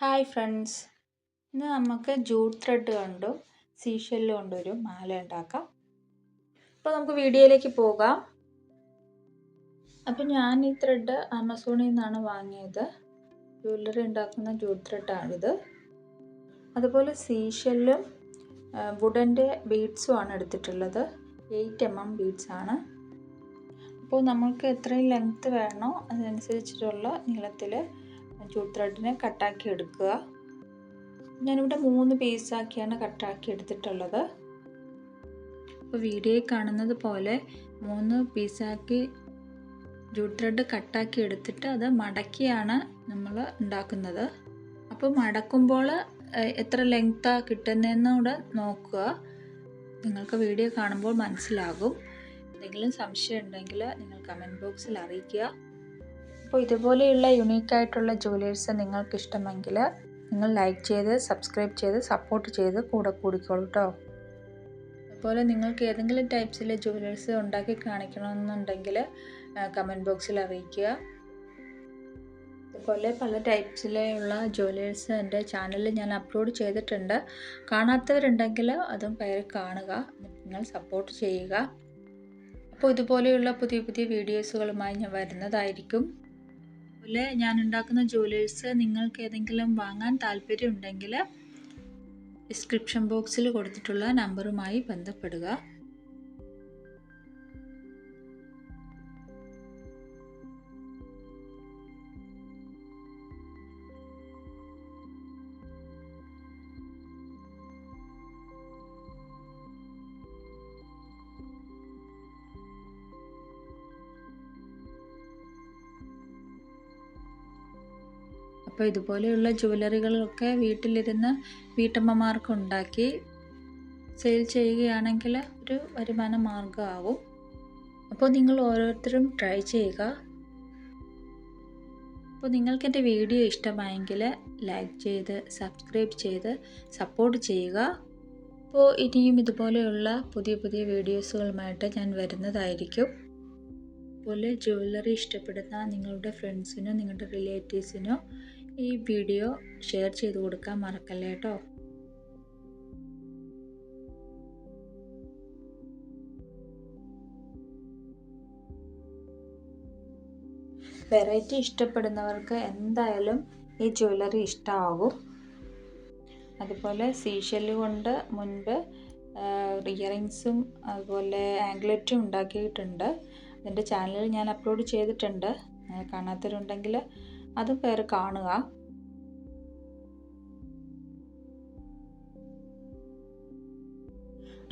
Hi friends. ഇന്ന് നമുക്ക് jute thread കൊണ്ടും സീഷെല്ല് കൊണ്ടൊരു മാല ഉണ്ടാക്കാം. അപ്പോൾ നമുക്ക് വീഡിയോയിലേക്ക് പോകാം. അപ്പോൾ ഞാൻ ഈ ത്രെഡ് ആമസോണിൽ നിന്നാണ് വാങ്ങിയത്. ജ്വല്ലറി ഉണ്ടാക്കുന്ന ജൂട്ട് ത്രെഡാണിത്. അതുപോലെ സീഷെല്ലും വുഡന്റെ ബീഡ്സും ആണ് എടുത്തിട്ടുള്ളത്. എയ്റ്റ് എം എം ബീഡ്സ് ആണ്. അപ്പോൾ നമുക്ക് എത്രയും ലെങ്ത്ത് വേണോ അതനുസരിച്ചിട്ടുള്ള നീളത്തിൽ ജൂട്ട് ത്രെഡിനെ കട്ടാക്കി എടുക്കുക. ഞാനിവിടെ മൂന്ന് പീസാക്കിയാണ് കട്ടാക്കി എടുത്തിട്ടുള്ളത്. അപ്പോൾ വീഡിയോയിൽ കാണുന്നത് പോലെ മൂന്ന് പീസാക്കി ജൂട്ട് ത്രെഡ് കട്ടാക്കി എടുത്തിട്ട് അത് മടക്കിയാണ് നമ്മൾ ഉണ്ടാക്കുന്നത്. അപ്പോൾ മടക്കുമ്പോൾ എത്ര ലെങ്ത്താണ് കിട്ടുന്നതെന്നൂടെ നോക്കുക. നിങ്ങൾക്ക് വീഡിയോ കാണുമ്പോൾ മനസ്സിലാകും. എന്തെങ്കിലും സംശയം ഉണ്ടെങ്കിൽ നിങ്ങൾ കമന്റ് ബോക്സിൽ അറിയിക്കുക. അപ്പോൾ ഇതുപോലെയുള്ള യുണീക്കായിട്ടുള്ള ജുവലേഴ്സ് നിങ്ങൾക്ക് ഇഷ്ടമെങ്കിൽ നിങ്ങൾ ലൈക്ക് ചെയ്ത് സബ്സ്ക്രൈബ് ചെയ്ത് സപ്പോർട്ട് ചെയ്ത് കൂടെ കൂടിക്കോളൂ കേട്ടോ അതുപോലെ നിങ്ങൾക്ക് ഏതെങ്കിലും ടൈപ്സിലെ ജുവലേഴ്സ് ഉണ്ടാക്കി കാണിക്കണമെന്നുണ്ടെങ്കിൽ കമന്റ് ബോക്സിൽ അറിയിക്കുക. അതുപോലെ പല ടൈപ്സിലുള്ള ജുവലേഴ്സ് എന്റെ ചാനലിൽ ഞാൻ അപ്ലോഡ് ചെയ്തിട്ടുണ്ട്. കാണാത്തവരുണ്ടെങ്കിൽ അതും കയറി കാണുക നിങ്ങൾ സപ്പോർട്ട് ചെയ്യുക. അപ്പോൾ ഇതുപോലെയുള്ള പുതിയ പുതിയ വീഡിയോസുകളുമായി ഞാൻ വരുന്നതായിരിക്കും. അതുപോലെ ഞാൻ ഉണ്ടാക്കുന്ന ജ്വല്ലേഴ്സ് നിങ്ങൾക്ക് ഏതെങ്കിലും വാങ്ങാൻ താല്പര്യമുണ്ടെങ്കിൽ ഡിസ്ക്രിപ്ഷൻ ബോക്സിൽ കൊടുത്തിട്ടുള്ള നമ്പറുമായി ബന്ധപ്പെടുക. അപ്പോൾ ഇതുപോലെയുള്ള ജുവലറികളൊക്കെ വീട്ടിലിരുന്ന് വീട്ടമ്മമാർക്ക് ഉണ്ടാക്കി സെയിൽ ചെയ്യുകയാണെങ്കിൽ ഒരു വരുമാന മാർഗമാവും അപ്പോൾ നിങ്ങൾ ഓരോരുത്തരും ട്രൈ ചെയ്യുക. അപ്പോൾ നിങ്ങൾക്ക് എന്റെ വീഡിയോ ഇഷ്ടമായെങ്കിൽ ലൈക്ക് ചെയ്ത് സബ്സ്ക്രൈബ് ചെയ്ത് സപ്പോർട്ട് ചെയ്യുക. അപ്പോൾ ഇനിയും ഇതുപോലെയുള്ള പുതിയ പുതിയ വീഡിയോസുകളുമായിട്ട് ഞാൻ വരുന്നതായിരിക്കും. അതുപോലെ ജുവല്ലറി ഇഷ്ടപ്പെടുന്ന നിങ്ങളുടെ ഫ്രണ്ട്സിനോ നിങ്ങളുടെ റിലേറ്റീവ്സിനോ ഈ വീഡിയോ ഷെയർ ചെയ്ത് കൊടുക്കാൻ മറക്കല്ലേ കേട്ടോ? വെറൈറ്റി ഇഷ്ടപ്പെടുന്നവർക്ക് എന്തായാലും ഈ ജ്വല്ലറി ഇഷ്ടമാകും അതുപോലെ സീഷെല്ല് കൊണ്ട് മുൻപ് ഇയറിങ്സും അതുപോലെ ആംഗ്ലറ്റും ഉണ്ടാക്കിയിട്ടുണ്ട്. അതിന്റെ ചാനലിൽ ഞാൻ അപ്ലോഡ് ചെയ്തിട്ടുണ്ട്. കാണാത്തവരുണ്ടെങ്കിൽ അതും കയറി കാണുക.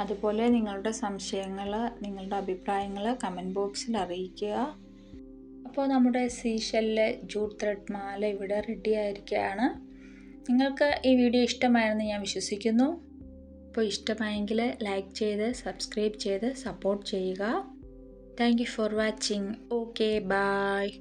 അതുപോലെ നിങ്ങളുടെ സംശയങ്ങൾ നിങ്ങളുടെ അഭിപ്രായങ്ങൾ കമന്റ് ബോക്സിൽ അറിയിക്കുക. അപ്പോൾ നമ്മുടെ സീഷെല്ല് ജൂട്ട് ത്രെഡ് മാല ഇവിടെ റെഡി ആയിരിക്കുകയാണ്. നിങ്ങൾക്ക് ഈ വീഡിയോ ഇഷ്ടമായെന്ന് ഞാൻ വിശ്വസിക്കുന്നു. അപ്പോൾ ഇഷ്ടമായെങ്കിൽ ലൈക്ക് ചെയ്ത് സബ്സ്ക്രൈബ് ചെയ്ത് സപ്പോർട്ട് ചെയ്യുക. Thank you for watching okay bye